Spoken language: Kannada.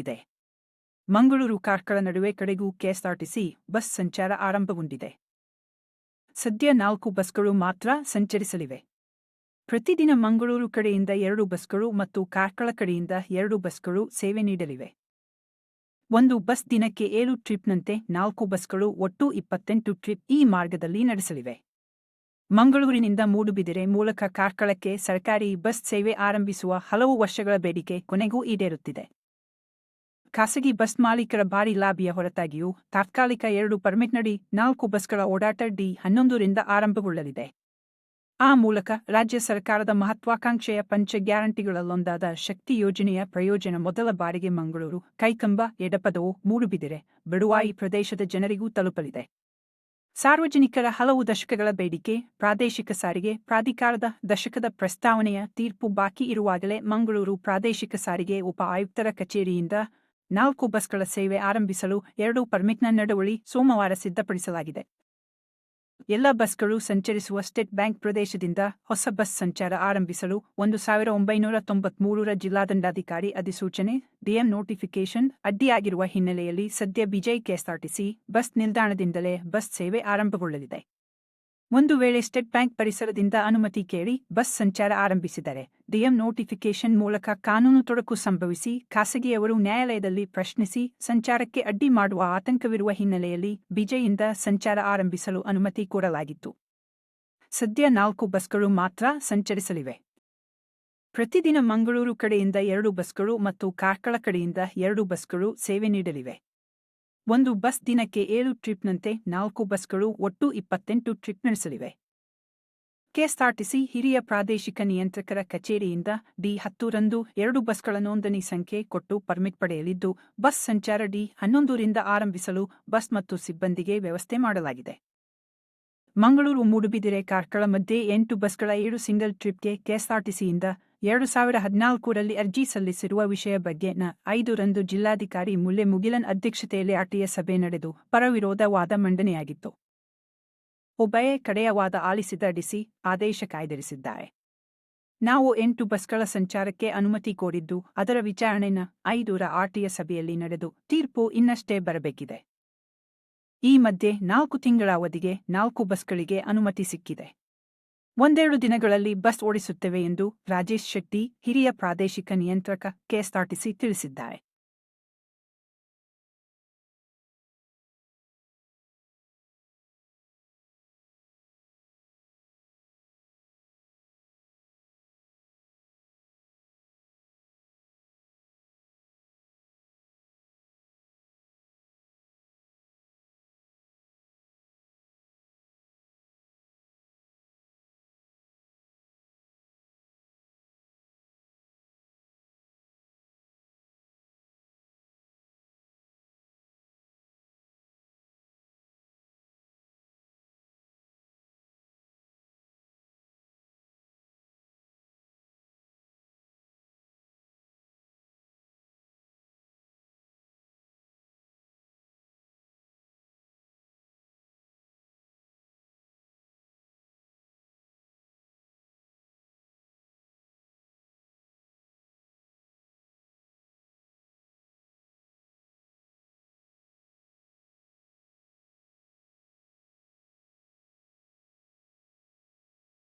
ಇದೆ. ಮಂಗಳೂರು ಕಾರ್ಕಳ ನಡುವೆ ಕಡೆಗೂ ಕೆಎಸ್ಆರ್ಟಿಸಿ ಬಸ್ ಸಂಚಾರ ಆರಂಭಗೊಂಡಿದೆ. ಸದ್ಯ ನಾಲ್ಕು ಬಸ್ಗಳು ಮಾತ್ರ ಸಂಚರಿಸಲಿವೆ. ಪ್ರತಿದಿನ ಮಂಗಳೂರು ಕಡೆಯಿಂದ ಎರಡು ಬಸ್ಗಳು ಮತ್ತು ಕಾರ್ಕಳ ಕಡೆಯಿಂದ ಎರಡು ಬಸ್ಗಳು ಸೇವೆ ನೀಡಲಿವೆ. ಒಂದು ಬಸ್ ದಿನಕ್ಕೆ ಏಳು ಟ್ರಿಪ್ನಂತೆ ನಾಲ್ಕು ಬಸ್ಗಳು ಒಟ್ಟು ಇಪ್ಪತ್ತೆಂಟು ಟ್ರಿಪ್ ಈ ಮಾರ್ಗದಲ್ಲಿ ನಡೆಸಲಿವೆ. ಮಂಗಳೂರಿನಿಂದ ಮೂಡುಬಿದಿರೆ ಮೂಲಕ ಕಾರ್ಕಳಕ್ಕೆ ಸರ್ಕಾರಿ ಬಸ್ ಸೇವೆ ಆರಂಭಿಸುವ ಹಲವು ವರ್ಷಗಳ ಬೇಡಿಕೆ ಕೊನೆಗೂ ಈಡೇರುತ್ತಿದೆ. ಖಾಸಗಿ ಬಸ್ ಮಾಲೀಕರ ಭಾರಿ ಲಾಭಿಯ ಹೊರತಾಗಿಯೂ ತಾತ್ಕಾಲಿಕ ಎರಡು ಪರ್ಮಿಟ್ನಡಿ ನಾಲ್ಕು ಬಸ್ಗಳ ಓಡಾಟ ಡಿ ಹನ್ನೊಂದರಿಂದ ಆರಂಭಗೊಳ್ಳಲಿದೆ. ಆ ಮೂಲಕ ರಾಜ್ಯ ಸರ್ಕಾರದ ಮಹತ್ವಾಕಾಂಕ್ಷೆಯ ಪಂಚ ಗ್ಯಾರಂಟಿಗಳಲ್ಲೊಂದಾದ ಶಕ್ತಿ ಯೋಜನೆಯ ಪ್ರಯೋಜನ ಮೊದಲ ಬಾರಿಗೆ ಮಂಗಳೂರು, ಕೈಕಂಬ, ಎಡಪದವು ಮೂಡುಬಿದಿರೆ, ಬಡುವಾಯಿ ಪ್ರದೇಶದ ಜನರಿಗೂ ತಲುಪಲಿದೆ. ಸಾರ್ವಜನಿಕರ ಹಲವು ದಶಕಗಳ ಬೇಡಿಕೆ, ಪ್ರಾದೇಶಿಕ ಸಾರಿಗೆ, ಪ್ರಾಧಿಕಾರದ ದಶಕದ ಪ್ರಸ್ತಾವನೆಯ ತೀರ್ಪು ಬಾಕಿ ಇರುವಾಗಲೇ ಮಂಗಳೂರು ಪ್ರಾದೇಶಿಕ ಸಾರಿಗೆ ಉಪ ಆಯುಕ್ತರ ಕಚೇರಿಯಿಂದ ನಾಲ್ಕು ಬಸ್ಗಳ ಸೇವೆ ಆರಂಭಿಸಲು ಎರಡು ಪರ್ಮಿಟ್ನ ನಡುವಳಿ ಸೋಮವಾರ ಸಿದ್ಧಪಡಿಸಲಾಗಿದೆ. ಎಲ್ಲ ಬಸ್ಗಳು ಸಂಚರಿಸುವ ಸ್ಟೇಟ್ ಬ್ಯಾಂಕ್ ಪ್ರದೇಶದಿಂದ ಹೊಸ ಬಸ್ ಸಂಚಾರ ಆರಂಭಿಸಲು ಒಂದು ಸಾವಿರ ಒಂಬೈನೂರ ತೊಂಬತ್ಮೂರರ ಜಿಲ್ಲಾದಂಡಾಧಿಕಾರಿ ಅಧಿಸೂಚನೆ, ಡಿಎಂ ನೋಟಿಫಿಕೇಷನ್ ಅಡ್ಡಿಯಾಗಿರುವ ಹಿನ್ನೆಲೆಯಲ್ಲಿ ಸದ್ಯ ಬಿಜೈ ಕೆಎಸ್ಆರ್ಟಿಸಿ ಬಸ್ ನಿಲ್ದಾಣದಿಂದಲೇ ಬಸ್ ಸೇವೆ ಆರಂಭಗೊಳ್ಳಲಿದೆ. ಒಂದು ವೇಳೆ ಸ್ಟೇಟ್ ಬ್ಯಾಂಕ್ ಪರಿಸರದಿಂದ ಅನುಮತಿ ಕೇಳಿ ಬಸ್ ಸಂಚಾರ ಆರಂಭಿಸಿದರೆ, ಡಿಎಂ ನೋಟಿಫಿಕೇಶನ್ ಮೂಲಕ ಕಾನೂನು ತೊಡಕು ಸಂಭವಿಸಿ ಖಾಸಗಿಯವರು ನ್ಯಾಯಾಲಯದಲ್ಲಿ ಪ್ರಶ್ನಿಸಿ ಸಂಚಾರಕ್ಕೆ ಅಡ್ಡಿ ಮಾಡುವ ಆತಂಕವಿರುವ ಹಿನ್ನೆಲೆಯಲ್ಲಿ ಬಿಜೆಯಿಂದ ಸಂಚಾರ ಆರಂಭಿಸಲು ಅನುಮತಿ ಕೊಡಲಾಗಿತ್ತು ಸದ್ಯ ನಾಲ್ಕು ಬಸ್ಗಳು ಮಾತ್ರ ಸಂಚರಿಸಲಿವೆ. ಪ್ರತಿದಿನ ಮಂಗಳೂರು ಕಡೆಯಿಂದ ಎರಡು ಬಸ್ಗಳು ಮತ್ತು ಕಾರ್ಕಳ ಕಡೆಯಿಂದ ಎರಡು ಬಸ್ಗಳು ಸೇವೆ ನೀಡಲಿವೆ. ಒಂದು ಬಸ್ ದಿನಕ್ಕೆ ಏಳು ಟ್ರಿಪ್ನಂತೆ ನಾಲ್ಕು ಬಸ್ಗಳು ಒಟ್ಟು ಇಪ್ಪತ್ತೆಂಟು ಟ್ರಿಪ್ ನಡೆಸಲಿವೆ. ಕೆಎಸ್ಆರ್ಟಿಸಿ ಹಿರಿಯ ಪ್ರಾದೇಶಿಕ ನಿಯಂತ್ರಕರ ಕಚೇರಿಯಿಂದ ಡಿ ಹತ್ತೂರಂದು ಎರಡು ಬಸ್ಗಳ ನೋಂದಣಿ ಸಂಖ್ಯೆ ಕೊಟ್ಟು ಪರ್ಮಿಟ್ ಪಡೆಯಲಿದ್ದು, ಬಸ್ ಸಂಚಾರ ಡಿ ಹನ್ನೊಂದರಿಂದ ಆರಂಭಿಸಲು ಬಸ್ ಮತ್ತು ಸಿಬ್ಬಂದಿಗೆ ವ್ಯವಸ್ಥೆ ಮಾಡಲಾಗಿದೆ. ಮಂಗಳೂರು ಮೂಡುಬಿದಿರೆ ಕಾರ್ಕಳ ಮಧ್ಯೆ ಎಂಟು ಬಸ್ಗಳ ಏಳು ಸಿಂಗಲ್ ಟ್ರಿಪ್ಗೆ ಕೆಎಸ್ಆರ್ಟಿಸಿಯಿಂದ ಎರಡು ಸಾವಿರ ಹದಿನಾಲ್ಕರಲ್ಲಿ ಅರ್ಜಿ ಸಲ್ಲಿಸಿರುವ ವಿಷಯ ಬಗ್ಗೆ ನ ಐದರಂದು ಜಿಲ್ಲಾಧಿಕಾರಿ ಮುಲ್ಲೆ ಮುಗಿಲನ್ ಅಧ್ಯಕ್ಷತೆಯಲ್ಲಿ ಆರ್ಟಿಎ ಸಭೆ ನಡೆದು ಪರವಿರೋಧ ವಾದ ಮಂಡನೆಯಾಗಿತ್ತು. ಉಭಯ ಕಡೆಯ ವಾದ ಆಲಿಸಿದ ಡಿಸಿ ಆದೇಶ ಕಾಯ್ದಿರಿಸಿದ್ದಾರೆ. ನಾವು ಎಂಟು ಬಸ್ಗಳ ಸಂಚಾರಕ್ಕೆ ಅನುಮತಿ ಕೋರಿದ್ದು, ಅದರ ವಿಚಾರಣೆನ ಐದೂರ ಆರ್ಟಿಎ ಸಭೆಯಲ್ಲಿ ನಡೆದು ತೀರ್ಪು ಇನ್ನಷ್ಟೇ ಬರಬೇಕಿದೆ. ಈ ಮಧ್ಯೆ ನಾಲ್ಕು ತಿಂಗಳ ಅವಧಿಗೆ ನಾಲ್ಕು ಬಸ್ಗಳಿಗೆ ಅನುಮತಿ ಸಿಕ್ಕಿದೆ. ಒಂದೆರಡು ದಿನಗಳಲ್ಲಿ ಬಸ್ ಓಡಿಸುತ್ತೇವೆ ಎಂದು ರಾಜೇಶ್ ಶೆಟ್ಟಿ ಹಿರಿಯ ಪ್ರಾದೇಶಿಕ ನಿಯಂತ್ರಕ ಕೆಎಸ್ಆರ್ಟಿಸಿ ತಿಳಿಸಿದ್ದಾರೆ.